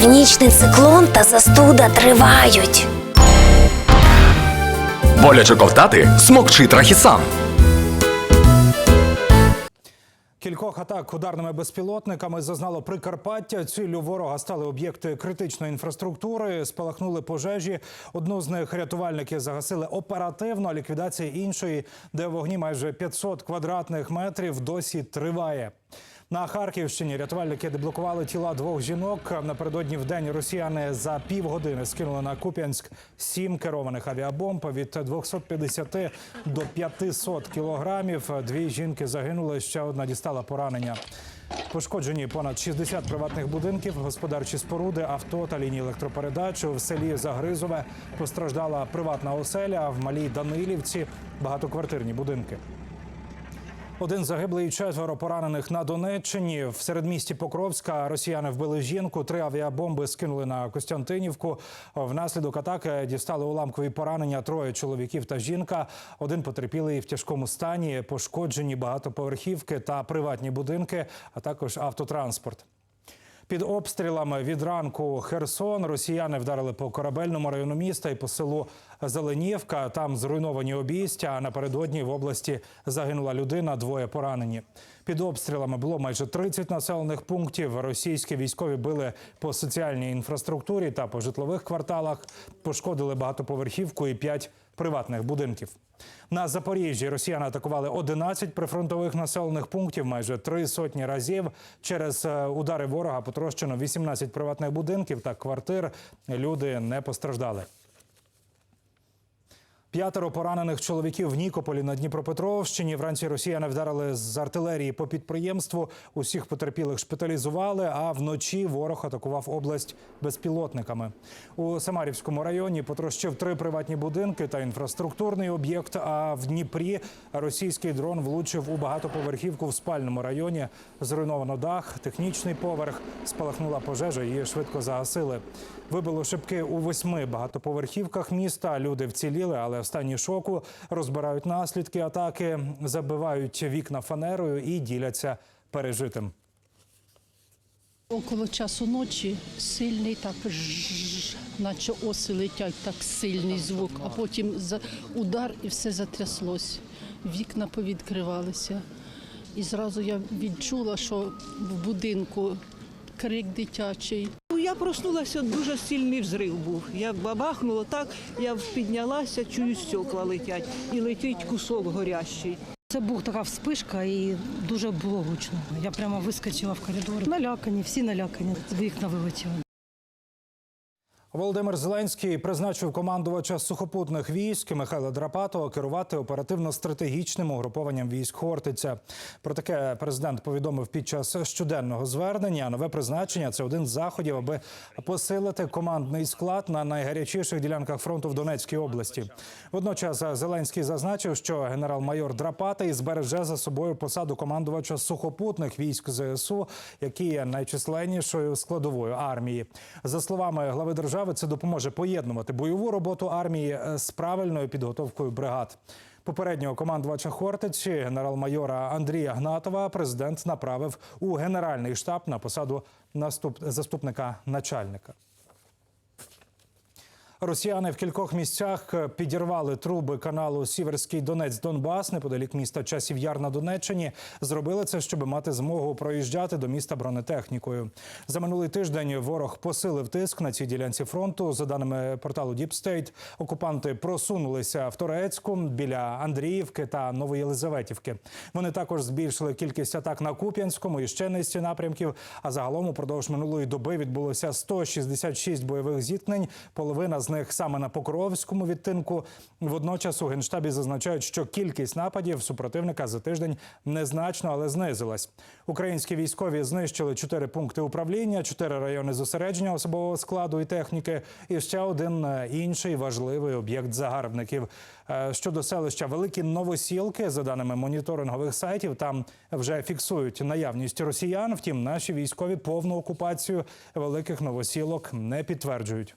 Північний циклон та застуда тривають. Боляче ковтати смокчи трахісан. Кількох атак ударними безпілотниками зазнало Прикарпаття. Ціллю ворога стали об'єкти критичної інфраструктури. Спалахнули пожежі. Одну з них рятувальники загасили оперативно. а Ліквідація іншої, де вогні майже 500 квадратних метрів, досі триває. На Харківщині рятувальники деблокували тіла двох жінок. Напередодні в день росіяни за півгодини скинули на Куп'янськ сім керованих авіабомб від 250 до 500 кілограмів. Дві жінки загинули. Ще одна дістала поранення. Пошкоджені понад 60 приватних будинків, господарчі споруди, авто та лінії електропередач. В селі Загризове постраждала приватна оселя. В малій Данилівці багатоквартирні будинки. Один загиблий, четверо поранених на Донеччині. В середмісті Покровська росіяни вбили жінку. Три авіабомби скинули на Костянтинівку. Внаслідок атаки дістали уламкові поранення троє чоловіків та жінка. Один потерпілий в тяжкому стані. Пошкоджені багатоповерхівки та приватні будинки, а також автотранспорт. Під обстрілами від ранку Херсон росіяни вдарили по корабельному району міста і по селу Зеленівка. Там зруйновані обійстя. А напередодні в області загинула людина, двоє поранені. Під обстрілами було майже 30 населених пунктів. Російські військові били по соціальній інфраструктурі та по житлових кварталах. Пошкодили багатоповерхівку і 5 приватних будинків. На Запоріжжі росіяни атакували 11 прифронтових населених пунктів майже три сотні разів. Через е, удари ворога потрощено 18 приватних будинків та квартир. Люди не постраждали. П'ятеро поранених чоловіків в Нікополі на Дніпропетровщині. Вранці росіяни вдарили з артилерії по підприємству. Усіх потерпілих шпиталізували. А вночі ворог атакував область безпілотниками. У Самарівському районі потрощив три приватні будинки та інфраструктурний об'єкт. А в Дніпрі російський дрон влучив у багатоповерхівку в спальному районі. Зруйновано дах, технічний поверх. Спалахнула пожежа. Її швидко загасили. Вибило шибки у восьми багатоповерхівках міста. Люди вціліли, але в стані шоку розбирають наслідки атаки, забивають вікна фанерою і діляться пережитим. Около часу ночі сильний так жжж, наче оси летять, так сильний звук, а потім удар і все затряслось. Вікна повідкривалися. І зразу я відчула, що в будинку крик дитячий. Я проснулася, дуже сильний взрив був. Я бабахнула так, я піднялася, чую, стекла летять і летить кусок горящий. Це був така вспишка і дуже було гучно. Я прямо вискочила в коридор. Налякані, всі налякані. Вікна вилетіли. Володимир Зеленський призначив командувача сухопутних військ Михайла Драпатова керувати оперативно-стратегічним угрупованням військ Хортиця. Про таке президент повідомив під час щоденного звернення. Нове призначення це один з заходів, аби посилити командний склад на найгарячіших ділянках фронту в Донецькій області. Водночас Зеленський зазначив, що генерал-майор Драпатий збереже за собою посаду командувача сухопутних військ ЗСУ, які є найчисленнішою складовою армії. За словами глави держави, це допоможе поєднувати бойову роботу армії е, з правильною підготовкою бригад. Попереднього командувача Хортиці, генерал-майора Андрія Гнатова, президент направив у генеральний штаб на посаду наступ... заступника начальника. Росіяни в кількох місцях підірвали труби каналу Сіверський Донець Донбас неподалік міста Часів Яр на Донеччині. Зробили це, щоб мати змогу проїжджати до міста бронетехнікою. За минулий тиждень ворог посилив тиск на цій ділянці фронту. За даними порталу State, окупанти просунулися в Торецьку біля Андріївки та Новоєлизаветівки. Вони також збільшили кількість атак на Куп'янському і ще низці напрямків. А загалом упродовж минулої доби відбулося 166 бойових зіткнень. Половина з них саме на Покровському відтинку. Водночас у генштабі зазначають, що кількість нападів супротивника за тиждень незначно, але знизилась. Українські військові знищили чотири пункти управління, чотири райони зосередження особового складу і техніки. І ще один е, інший важливий об'єкт загарбників. Е, Щодо селища Великі Новосілки, за даними моніторингових сайтів, там вже фіксують наявність росіян. Втім, наші військові повну окупацію великих новосілок не підтверджують.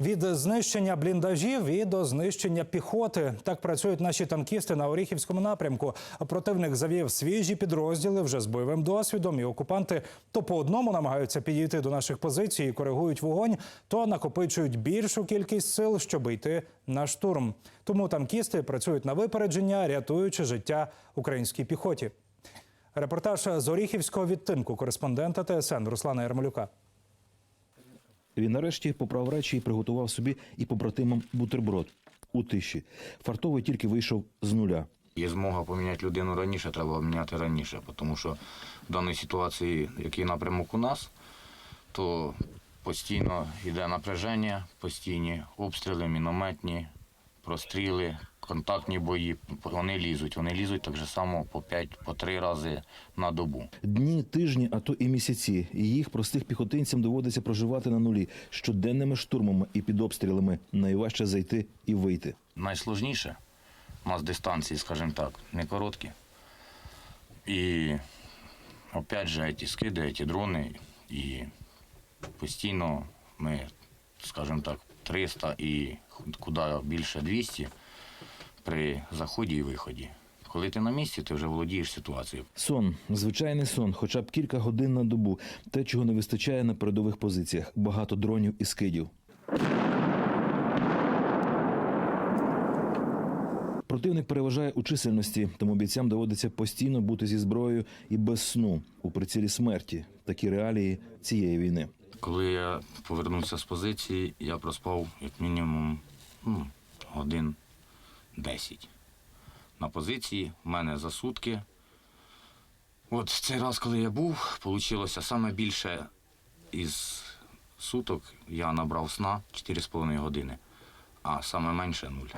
Від знищення бліндажів і до знищення піхоти так працюють наші танкісти на Оріхівському напрямку. Противник завів свіжі підрозділи вже з бойовим досвідом, і окупанти то по одному намагаються підійти до наших позицій і коригують вогонь, то накопичують більшу кількість сил, щоб йти на штурм. Тому танкісти працюють на випередження, рятуючи життя українській піхоті. Репортаж з Оріхівського відтинку кореспондента ТСН Руслана Ярмолюка. Він нарешті поправ речі і приготував собі і побратимам бутерброд у тиші. Фартовий тільки вийшов з нуля. Є змога поміняти людину раніше, треба міняти раніше, тому що в даній ситуації, який напрямок у нас, то постійно йде напряження, постійні обстріли, мінометні, простріли, контактні бої. Вони лізуть. Вони лізуть так же само по 5 по 3 рази на добу. Дні, тижні, а то і місяці. І їх простих піхотинцям доводиться проживати на нулі щоденними штурмами і під обстрілами. Найважче зайти і вийти. Найсложніше у нас дистанції, скажімо так, не короткі. І опять же, ці скиди, ці дрони, і постійно ми, скажімо так, 300 і куди більше 200 при заході і виході. Коли ти на місці, ти вже володієш ситуацією. Сон, звичайний сон, хоча б кілька годин на добу. Те, чого не вистачає на передових позиціях. Багато дронів і скидів. Противник переважає у чисельності, тому бійцям доводиться постійно бути зі зброєю і без сну у прицілі смерті. Такі реалії цієї війни. Коли я повернувся з позиції, я проспав як мінімум ну, годин 10. На позиції в мене за сутки. От цей раз, коли я був, вийшло саме більше із суток я набрав сна 4,5 години, а саме менше нуль.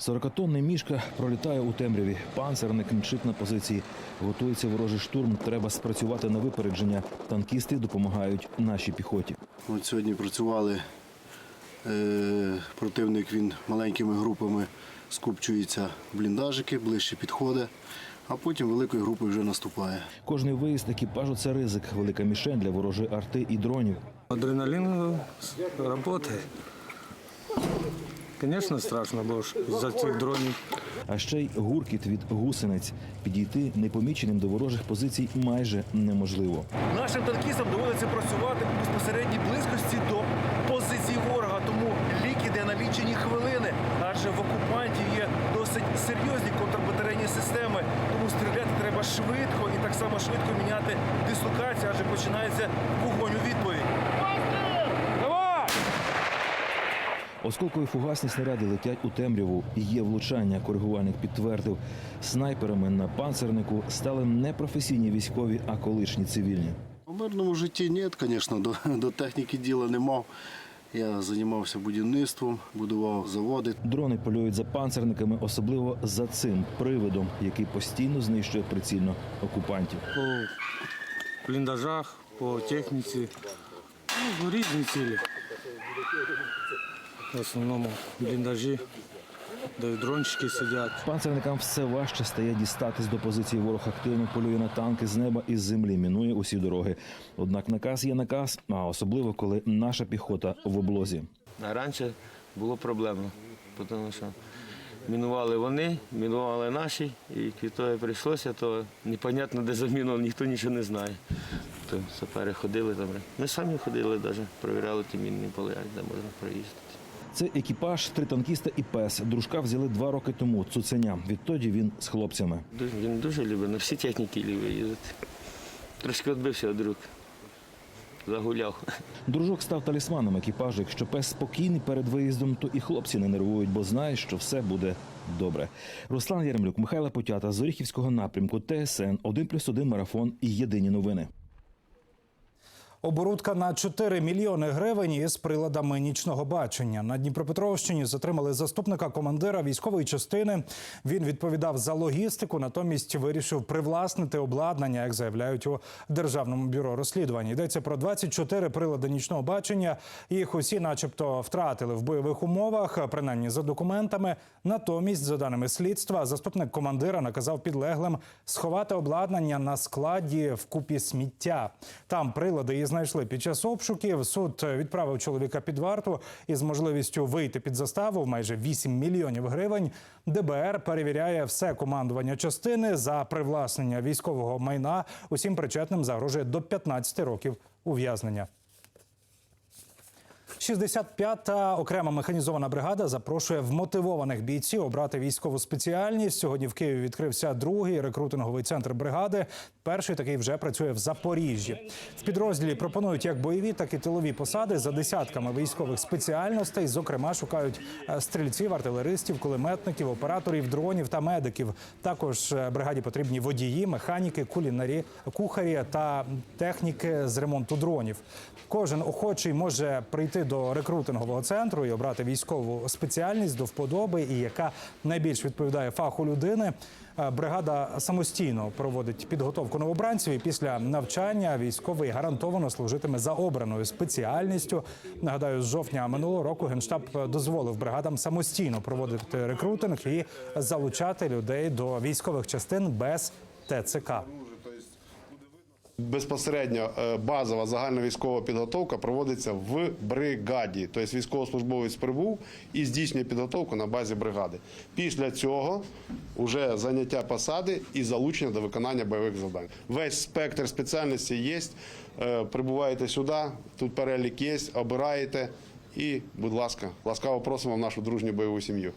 40-тонний мішка пролітає у темряві. Панцерник мчить на позиції. Готується ворожий штурм. Треба спрацювати на випередження. Танкісти допомагають нашій піхоті. От сьогодні працювали. Е, противник він маленькими групами скупчується бліндажики, ближче підходить, а потім великою групою вже наступає. Кожний виїзд екіпажу це ризик, велика мішень для ворожої арти і дронів. Адреналин работает. Конечно, страшно, бо ж за цих дронів. А ще й гуркіт від гусениць. Підійти непоміченим до ворожих позицій майже неможливо. Нашим танкістам доводиться працювати в безпосередній близькості до позицій ворога, іде хвилини, адже в окупантів є досить серйозні контрбатарейні системи, тому стріляти треба швидко і так само швидко міняти дислокацію, адже починається вогонь у відповідь. Осколкові фугасні снаряди летять у темряву. І Є влучання. Коригувальник підтвердив. Снайперами на панцернику стали не професійні військові, а колишні цивільні. У мирному житті ні, звісно, до, до техніки діла не мав. Я займався будівництвом, будував заводи. Дрони полюють за панцерниками, особливо за цим привидом, який постійно знищує прицільно окупантів. По бліндажах, по техніці, ну, різні цілі. В основному бліндажі, де дрончики сидять. Панцерникам все важче стає дістатись до позиції. Ворог активно полює на танки з неба і з землі, мінує усі дороги. Однак наказ є наказ, а особливо коли наша піхота в облозі. А раніше було проблемно, тому що мінували вони, мінували наші, і коли прийшлося, то непонятно, де замінував, ніхто нічого не знає. То сапери ходили там. Ми самі ходили, навіть перевіряли ті мінні поля, де можна проїздити. Це екіпаж, три танкіста і пес. Дружка взяли два роки тому. Цуценя. Відтоді він з хлопцями. Він дуже любить на всі техніки любить їздити. Трошки відбився від рук. Загуляв. Дружок став талісманом екіпажу. Якщо пес спокійний перед виїздом, то і хлопці не нервують, бо знають, що все буде добре. Руслан Єремлюк, Михайло Потята з Оріхівського напрямку, ТСН 1+,1 марафон і єдині новини. Оборудка на 4 мільйони гривень із приладами нічного бачення. На Дніпропетровщині затримали заступника командира військової частини. Він відповідав за логістику, натомість вирішив привласнити обладнання, як заявляють у державному бюро розслідувань. Йдеться про 24 прилади нічного бачення. Їх усі, начебто, втратили в бойових умовах, принаймні за документами. Натомість, за даними слідства, заступник командира наказав підлеглим сховати обладнання на складі в купі сміття. Там прилади із знайшли під час обшуків. Суд відправив чоловіка під варту із можливістю вийти під заставу в майже 8 мільйонів гривень. ДБР перевіряє все командування частини за привласнення військового майна. Усім причетним загрожує до 15 років ув'язнення. 65-та окрема механізована бригада запрошує вмотивованих бійців обрати військову спеціальність. Сьогодні в Києві відкрився другий рекрутинговий центр бригади. Перший такий вже працює в Запоріжжі. В підрозділі пропонують як бойові, так і тилові посади за десятками військових спеціальностей. Зокрема, шукають е, стрільців, артилеристів, кулеметників, операторів дронів та медиків. Також е, бригаді потрібні водії, механіки, кулінарі, кухарі та техніки з ремонту дронів. Кожен охочий може прийти до рекрутингового центру і обрати військову спеціальність до вподоби, і яка найбільш відповідає фаху людини. Е, Бригада самостійно проводить підготовку новобранців і після навчання військовий гарантовано служитиме за обраною спеціальністю. Нагадаю, з жовтня минулого року генштаб дозволив бригадам самостійно проводити рекрутинг і залучати людей до військових частин без ТЦК. Безпосередньо е, базова загальновійськова підготовка проводиться в бригаді. Тобто військовослужбовець прибув і здійснює підготовку на базі бригади. Після цього вже заняття посади і залучення до виконання бойових завдань. Весь спектр спеціальності є. Е, Прибуваєте сюди, тут перелік є, обираєте і, будь ласка, ласкаво просимо в нашу дружню бойову сім'ю.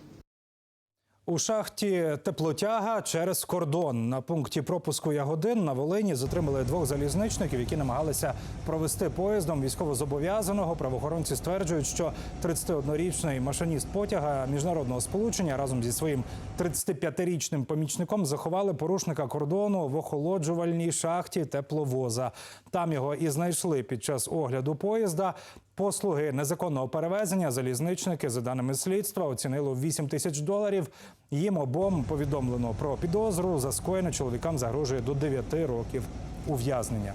У шахті теплотяга через кордон на пункті пропуску Ягодин на Волині затримали двох залізничників, які намагалися провести поїздом військовозобов'язаного. Правоохоронці стверджують, що 31-річний машиніст потяга міжнародного сполучення разом зі своїм 35-річним помічником заховали порушника кордону в охолоджувальній шахті тепловоза. Там його і знайшли під час огляду поїзда. Послуги незаконного перевезення залізничники, за даними слідства, оцінили в 8 тисяч доларів. Їм обом повідомлено про підозру. За скоєне чоловікам загрожує до 9 років ув'язнення.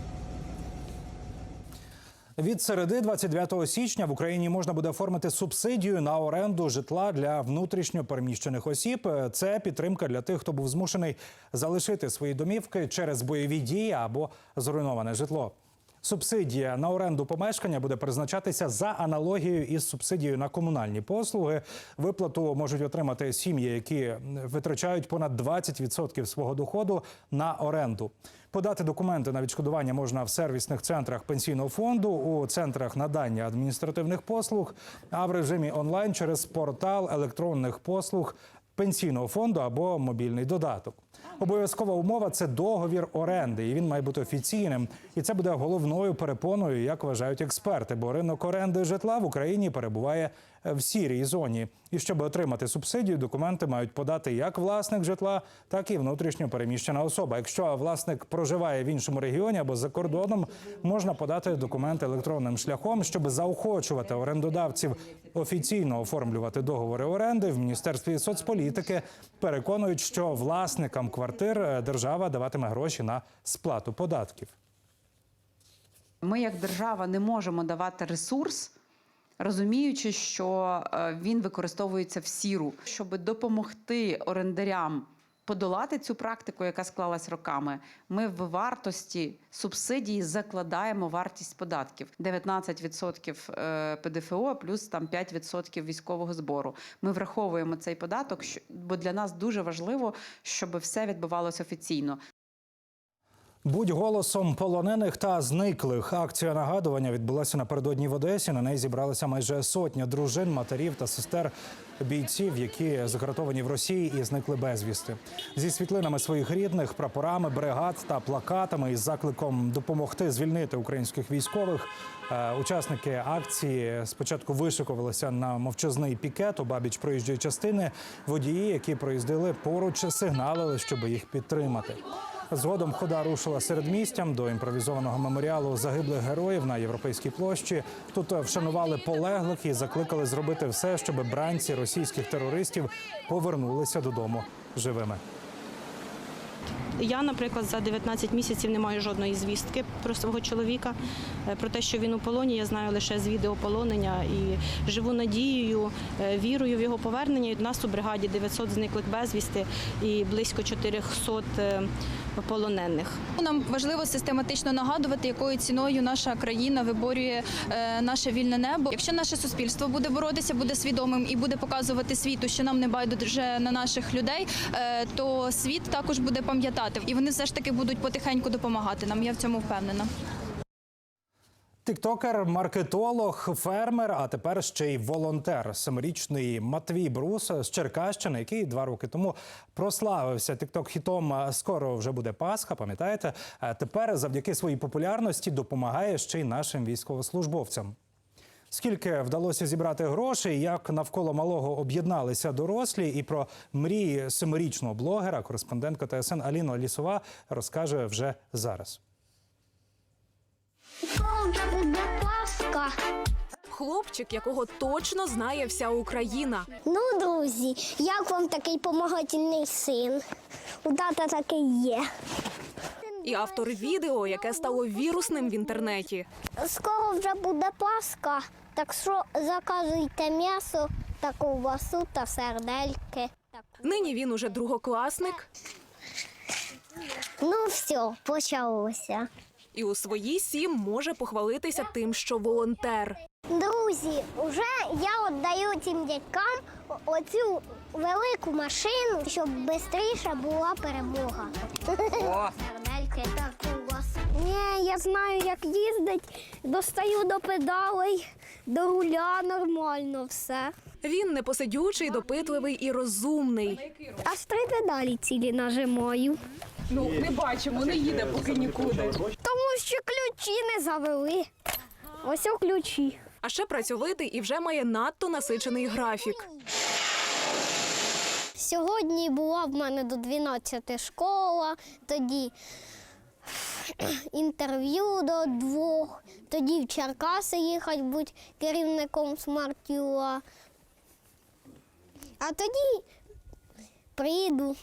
Від середи 29 січня в Україні можна буде оформити субсидію на оренду житла для внутрішньо переміщених осіб. Це підтримка для тих, хто був змушений залишити свої домівки через бойові дії або зруйноване житло. Субсидія на оренду помешкання буде призначатися за аналогією із субсидією на комунальні послуги. Виплату можуть отримати сім'ї, які витрачають понад 20% свого доходу на оренду. Подати документи на відшкодування можна в сервісних центрах пенсійного фонду, у центрах надання адміністративних послуг, а в режимі онлайн через портал електронних послуг пенсійного фонду або мобільний додаток. Обов'язкова умова це договір оренди, і він має бути офіційним. І це буде головною перепоною, як вважають експерти, бо ринок оренди житла в Україні перебуває в сірій зоні. І щоб отримати субсидію, документи мають подати як власник житла, так і внутрішньо переміщена особа. Якщо власник проживає в іншому регіоні або за кордоном, можна подати документи електронним шляхом, щоб заохочувати орендодавців офіційно оформлювати договори оренди в міністерстві соцполітики. Переконують, що власникам квартир е, держава даватиме гроші на сплату податків. Ми, як держава, не можемо давати ресурс, розуміючи, що е, він використовується в сіру, щоб допомогти орендарям. Подолати цю практику, яка склалась роками, ми в вартості субсидії закладаємо вартість податків 19% е, ПДФО плюс там 5% військового збору. Ми враховуємо цей податок, бо для нас дуже важливо, щоб все відбувалося офіційно. Будь голосом полонених та зниклих. Акція нагадування відбулася напередодні в Одесі. На неї зібралися майже сотня дружин, матерів та сестер бійців, які закратовані в Росії і зникли безвісти. Зі світлинами своїх рідних, прапорами, бригад та плакатами із закликом допомогти звільнити українських військових. Е, Учасники акції спочатку вишикувалися на мовчазний пікет у бабіч проїжджої частини. Водії, які проїздили поруч, сигналили, щоб їх підтримати. Згодом хода рушила середмістям до імпровізованого меморіалу загиблих героїв на європейській площі. Тут вшанували полеглих і закликали зробити все, щоб бранці російських терористів повернулися додому живими. Я, наприклад, за 19 місяців не маю жодної звістки про свого чоловіка. Е, Про те, що він у полоні, я знаю лише з відеополонення і живу надією, е, вірою в його повернення. І У нас у бригаді 900 зниклих безвісти і близько 400 е, полонених. Нам важливо систематично нагадувати, якою ціною наша країна виборює е, наше вільне небо. Якщо наше суспільство буде боротися, буде свідомим і буде показувати світу, що нам не байдуже на наших людей, е, то світ також буде пам'ятати, і вони все ж таки будуть потихеньку допомагати нам. Я в цьому впевнена. Тіктокер, маркетолог, фермер, а тепер ще й волонтер. Семирічний Матвій Брус з Черкащини, який два роки тому прославився тікток-хітом Скоро вже буде Пасха. Пам'ятаєте? Тепер завдяки своїй популярності допомагає ще й нашим військовослужбовцям. Скільки вдалося зібрати грошей, як навколо малого об'єдналися дорослі, і про мрії семирічного блогера, кореспондентка ТСН Аліна Лісова розкаже вже зараз. Хлопчик, якого точно знає вся Україна. Ну, друзі, як вам такий помагательний син? У тата такий є. І автор відео, яке стало вірусним в інтернеті. Скоро вже буде Пасха, так що заказуйте м'ясо та ковбасу та сердельки. Нині він уже другокласник, Ну все, почалося. І у свої сім може похвалитися тим, що волонтер. Друзі, вже я віддаю цим дядькам оцю велику машину, щоб швидше була перемога. Ні, я знаю, як їздить, достаю до педалей, до руля нормально все. Він непосидючий, допитливий і розумний. Аж три педалі цілі нажимаю. Ну не бачимо, не їде поки нікуди. Тому що ключі не завели. Ось у ключі. А ще працьовитий і вже має надто насичений графік. Сьогодні була в мене до 12 школа, тоді інтерв'ю до двох, тоді в Черкаси їхати бути керівником смартюла. А тоді приїду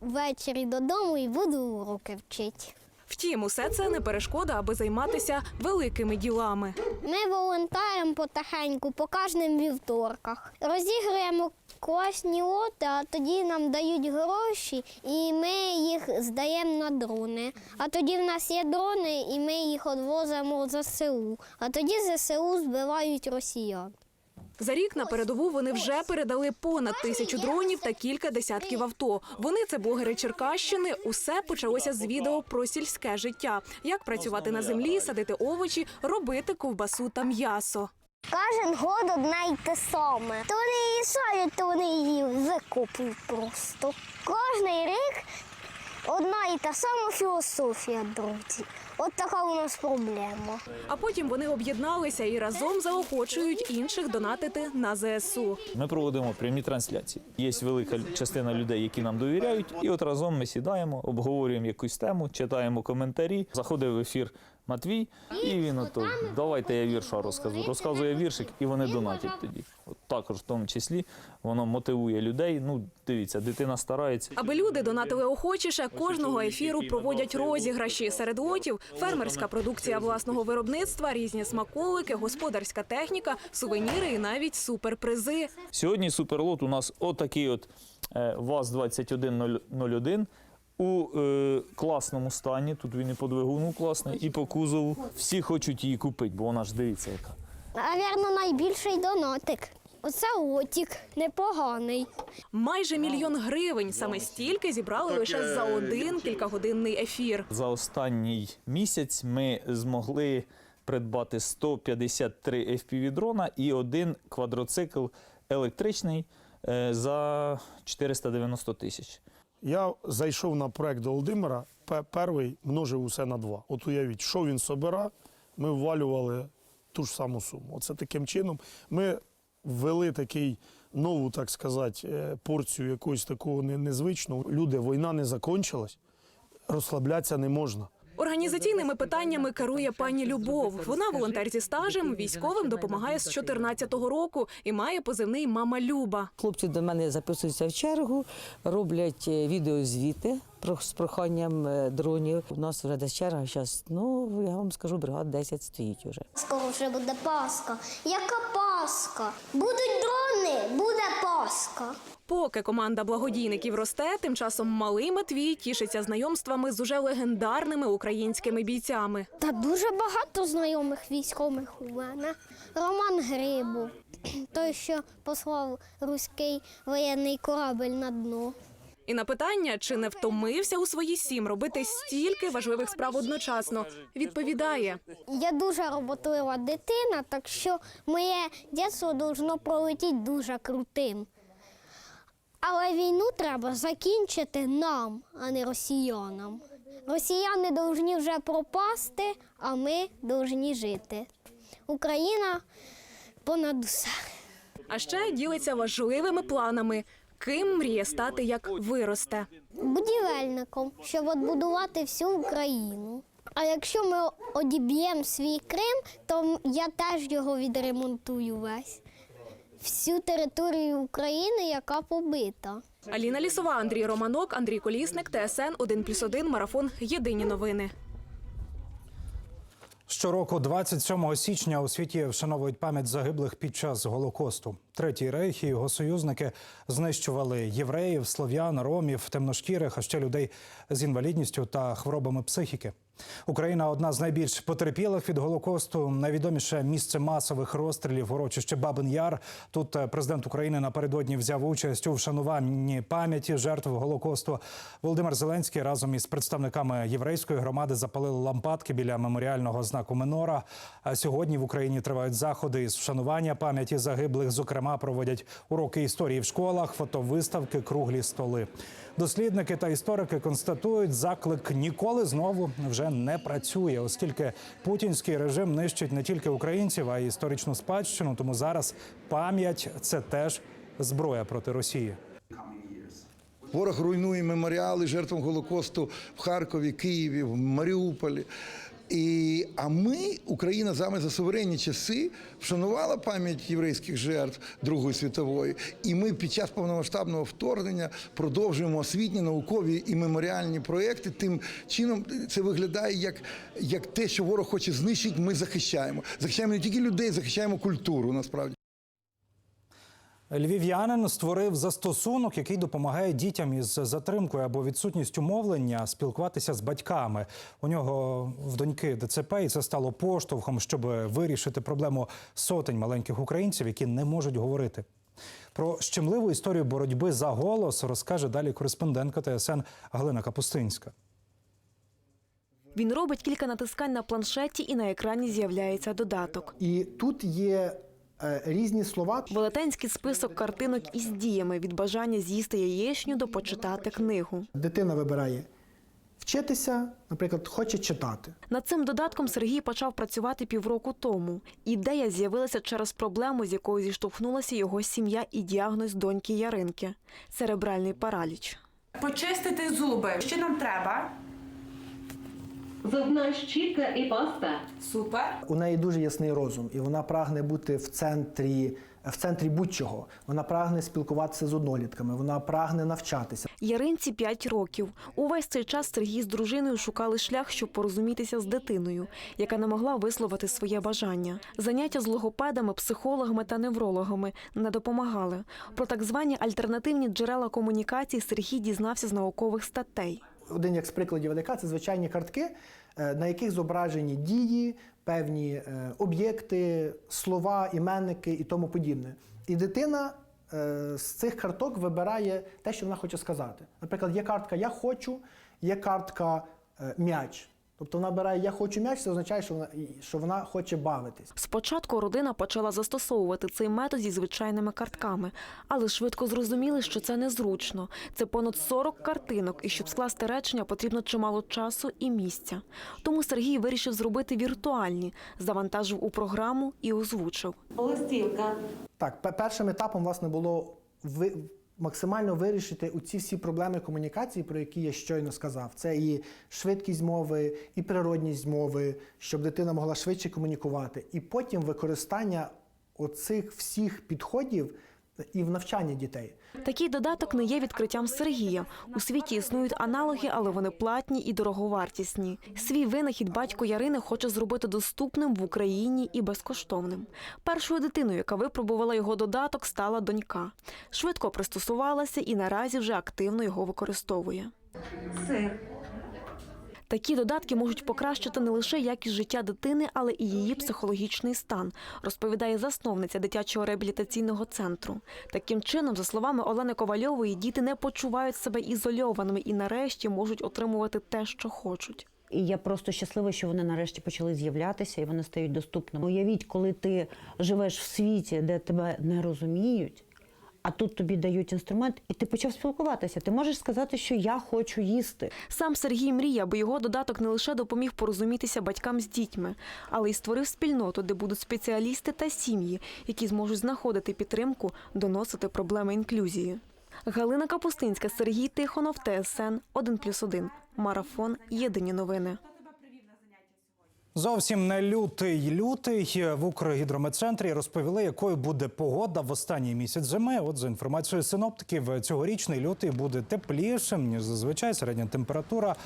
ввечері додому і буду уроки вчити. Втім, усе це не перешкода, аби займатися великими ділами. Ми волонтеримо потихеньку по кожним вівторках. Розіграємо класні лоти, а тоді нам дають гроші, і ми їх здаємо на дрони. А тоді в нас є дрони, і ми їх відвозимо в ЗСУ. А тоді ЗСУ збивають росіян. За рік на передову вони вже передали понад тисячу дронів та кілька десятків авто. Вони це блогери Черкащини. Усе почалося з відео про сільське життя: як працювати на землі, садити овочі, робити ковбасу та м'ясо. Кожен год одне й те саме. То вони її садять, то вони її викопують просто. Кожний рік одна і та сама філософія, друзі. От така у нас проблема. А потім вони об'єдналися і разом заохочують інших донатити на ЗСУ. Ми проводимо прямі трансляції. Є велика частина людей, які нам довіряють, і от разом ми сідаємо, обговорюємо якусь тему, читаємо коментарі. Заходить в ефір Матвій, і він ото давайте я вірша розкажу. Розказує віршик, і вони донатять тоді. От також в тому числі воно мотивує людей. Ну, дивіться, дитина старається. Аби люди донатили охочіше, кожного ефіру проводять розіграші серед лотів, фермерська продукція власного виробництва, різні смаколики, господарська техніка, сувеніри і навіть суперпризи. Сьогодні суперлот у нас отакий от е, ВАЗ-2101 у е, класному стані. Тут він і по двигуну класний, і по кузову. Всі хочуть її купити, бо вона ж дивіться яка. Навірно, найбільший донатик. Оце лотик, непоганий. Майже мільйон гривень. Саме стільки зібрали лише за один кількагодинний ефір. За останній місяць ми змогли придбати 153 FPV-дрона і один квадроцикл електричний е, за 490 тисяч. Я зайшов на проект до Володимира, перший множив усе на два. От уявіть, що він собира, ми ввалювали ту ж саму суму. Оце таким чином ми ввели такий нову, так сказати, е, порцію якогось такого незвичного. Люди, війна не закончилась, розслаблятися не можна. Організаційними питаннями керує пані Любов. Вона волонтер зі стажем, військовим допомагає з 14-го року і має позивний Мама Люба. Хлопці до мене записуються в чергу, роблять е, відеозвіти про з проханням е, дронів. У нас вже десь черга зараз, ну я вам скажу, бригад 10 стоїть уже. Скоро вже буде Пасха. Яка Пасха? Будуть дрони, буде Пасха. Поки команда благодійників росте, тим часом малий Матвій тішиться знайомствами з уже легендарними українськими бійцями. Та дуже багато знайомих військових у мене. Роман Грибов, той, що послав руський воєнний корабель на дно. І на питання, чи не втомився у свої сім робити стільки важливих справ одночасно, відповідає: Я дуже роботлива дитина, так що моє дитинство должно пролетіти дуже крутим. Але війну треба закінчити нам, а не росіянам. Росіяни повинні вже пропасти, а ми повинні жити. Україна понад усе. а ще ділиться важливими планами, ким мріє стати, як виросте. Будівельником, щоб відбудувати всю Україну. А якщо ми одіб'ємо свій Крим, то я теж його відремонтую весь. Всю територію України, яка побита. Аліна Лісова, Андрій Романок, Андрій Колісник, ТСН 1+,1, Марафон. Єдині новини. Щороку, 27 січня, у світі вшановують пам'ять загиблих під час Голокосту. Третій рейх і його союзники знищували євреїв, слов'ян, ромів, темношкірих, а ще людей з інвалідністю та хворобами психіки. Україна одна з найбільш потерпілих від голокосту. Найвідоміше місце масових розстрілів урочище Бабин Яр. Тут е, президент України напередодні взяв участь у вшануванні пам'яті жертв голокосту. Володимир Зеленський разом із представниками єврейської громади запалили лампадки біля меморіального знаку Минора. А сьогодні в Україні тривають заходи із вшанування пам'яті загиблих. Зокрема, проводять уроки історії в школах, фотовиставки, круглі столи. Дослідники та історики констатують, заклик ніколи знову вже не працює, оскільки путінський режим нищить не тільки українців, а й історичну спадщину. Тому зараз пам'ять це теж зброя проти Росії. Ворог руйнує меморіали жертвам Голокосту в Харкові, Києві, в Маріуполі. І, а ми, Україна, саме за суверенні часи вшанувала пам'ять єврейських жертв Другої світової. І ми під час повномасштабного вторгнення продовжуємо освітні, наукові і меморіальні проекти. Тим чином це виглядає як, як те, що ворог хоче знищити, ми захищаємо. Захищаємо не тільки людей, захищаємо культуру насправді. Львів'янин створив застосунок, який допомагає дітям із затримкою або відсутністю мовлення спілкуватися з батьками. У нього в доньки ДЦП, і це стало поштовхом, щоб вирішити проблему сотень маленьких українців, які не можуть говорити. Про щемливу історію боротьби за голос розкаже далі кореспондентка ТСН Галина Капустинська. Він робить кілька натискань на планшеті, і на екрані з'являється додаток. І тут є різні слова. Велетенський список картинок із діями від бажання з'їсти яєчню до почитати книгу. Дитина вибирає вчитися, наприклад, хоче читати. Над цим додатком Сергій почав працювати півроку тому. Ідея з'явилася через проблему, з якою зіштовхнулася його сім'я і діагноз доньки Яринки церебральний параліч. Почистити зуби. Що нам треба? Зубна щітка і паста. Супер. У неї дуже ясний розум, і вона прагне бути в центрі, в центрі будь-чого. Вона прагне спілкуватися з однолітками, вона прагне навчатися. Яринці 5 років. Увесь цей час Сергій з дружиною шукали шлях, щоб порозумітися з дитиною, яка не могла висловити своє бажання. Заняття з логопедами, психологами та неврологами не допомагали. Про так звані альтернативні джерела комунікації Сергій дізнався з наукових статей. Один як з прикладів АДК – це звичайні картки, е, на яких зображені дії, певні е, об'єкти, слова, іменники і тому подібне. І дитина е, з цих карток вибирає те, що вона хоче сказати. Наприклад, є картка Я хочу, є картка м'яч. Тобто вона обирає Я хочу м'яч, це означає, що вона, що вона хоче бавитись. Спочатку родина почала застосовувати цей метод зі звичайними картками, але швидко зрозуміли, що це незручно. Це понад 40 картинок, і щоб скласти речення, потрібно чимало часу і місця. Тому Сергій вирішив зробити віртуальні, завантажив у програму і озвучив. Листівка. Так, першим етапом власне було ви максимально вирішити ці всі проблеми комунікації, про які я щойно сказав. Це і швидкість мови, і природність мови, щоб дитина могла швидше комунікувати, і потім використання оцих всіх підходів і в навчанні дітей. Такий додаток не є відкриттям Сергія. У світі існують аналоги, але вони платні і дороговартісні. Свій винахід батько Ярини хоче зробити доступним в Україні і безкоштовним. Першою дитиною, яка випробувала його додаток, стала донька. Швидко пристосувалася і наразі вже активно його використовує. Сир. Такі додатки можуть покращити не лише якість життя дитини, але і її психологічний стан, розповідає засновниця дитячого реабілітаційного центру. Таким чином, за словами Олени Ковальової, діти не почувають себе ізольованими і нарешті можуть отримувати те, що хочуть. І я просто щаслива, що вони нарешті почали з'являтися і вони стають доступними. Уявіть, коли ти живеш в світі, де тебе не розуміють, а тут тобі дають інструмент, і ти почав спілкуватися. Ти можеш сказати, що я хочу їсти. Сам Сергій мріє, аби його додаток не лише допоміг порозумітися батькам з дітьми, але й створив спільноту, де будуть спеціалісти та сім'ї, які зможуть знаходити підтримку, доносити проблеми інклюзії. Галина Капустинська, Сергій Тихонов, ТСН 1+,1. Марафон. Єдині новини. Зовсім не лютий лютий в Укргідрометцентрі розповіли, якою буде погода в останній місяць зими. От за інформацією синоптиків, цьогорічний лютий буде теплішим ніж зазвичай. Середня температура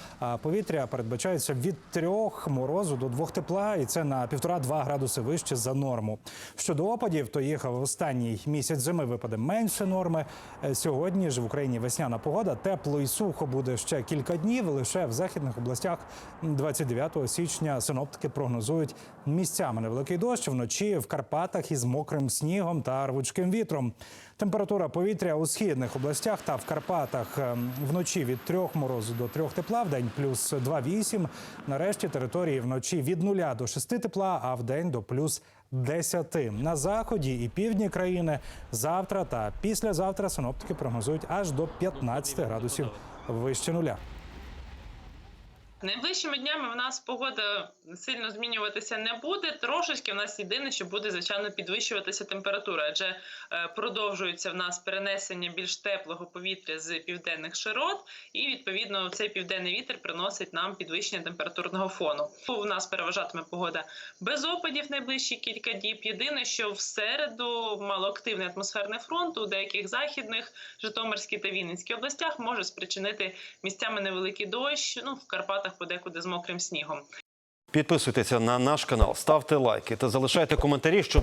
повітря передбачається від трьох морозу до двох тепла, і це на півтора-два градуси вище за норму. Щодо опадів, то їх в останній місяць зими випаде менше норми. Е, Сьогодні ж в Україні весняна погода. Тепло і сухо буде ще кілька днів. Лише в західних областях 29 січня синоптики прогнозують місцями невеликий дощ вночі в Карпатах із мокрим снігом та рвучким вітром. Температура повітря у східних областях та в Карпатах ем, вночі від 3 морозу до 3 тепла, в день плюс 2-8. Нарешті території вночі від 0 до 6 тепла, а в день до плюс 10. На заході і півдні країни завтра та післязавтра синоптики прогнозують аж до 15 градусів вище нуля. Найближчими днями в нас погода сильно змінюватися не буде. Трошечки в нас єдине, що буде звичайно підвищуватися температура, адже е, продовжується в нас перенесення більш теплого повітря з південних широт, і відповідно цей південний вітер приносить нам підвищення температурного фону. У нас переважатиме погода без опадів найближчі кілька діб. Єдине, що в середу малоактивний атмосферний фронт у деяких західних Житомирській та Вінницькій областях може спричинити місцями невеликий дощ. Ну в Карпатах подекуди з мокрим снігом. Підписуйтеся на наш канал, ставте лайки та залишайте коментарі, щоб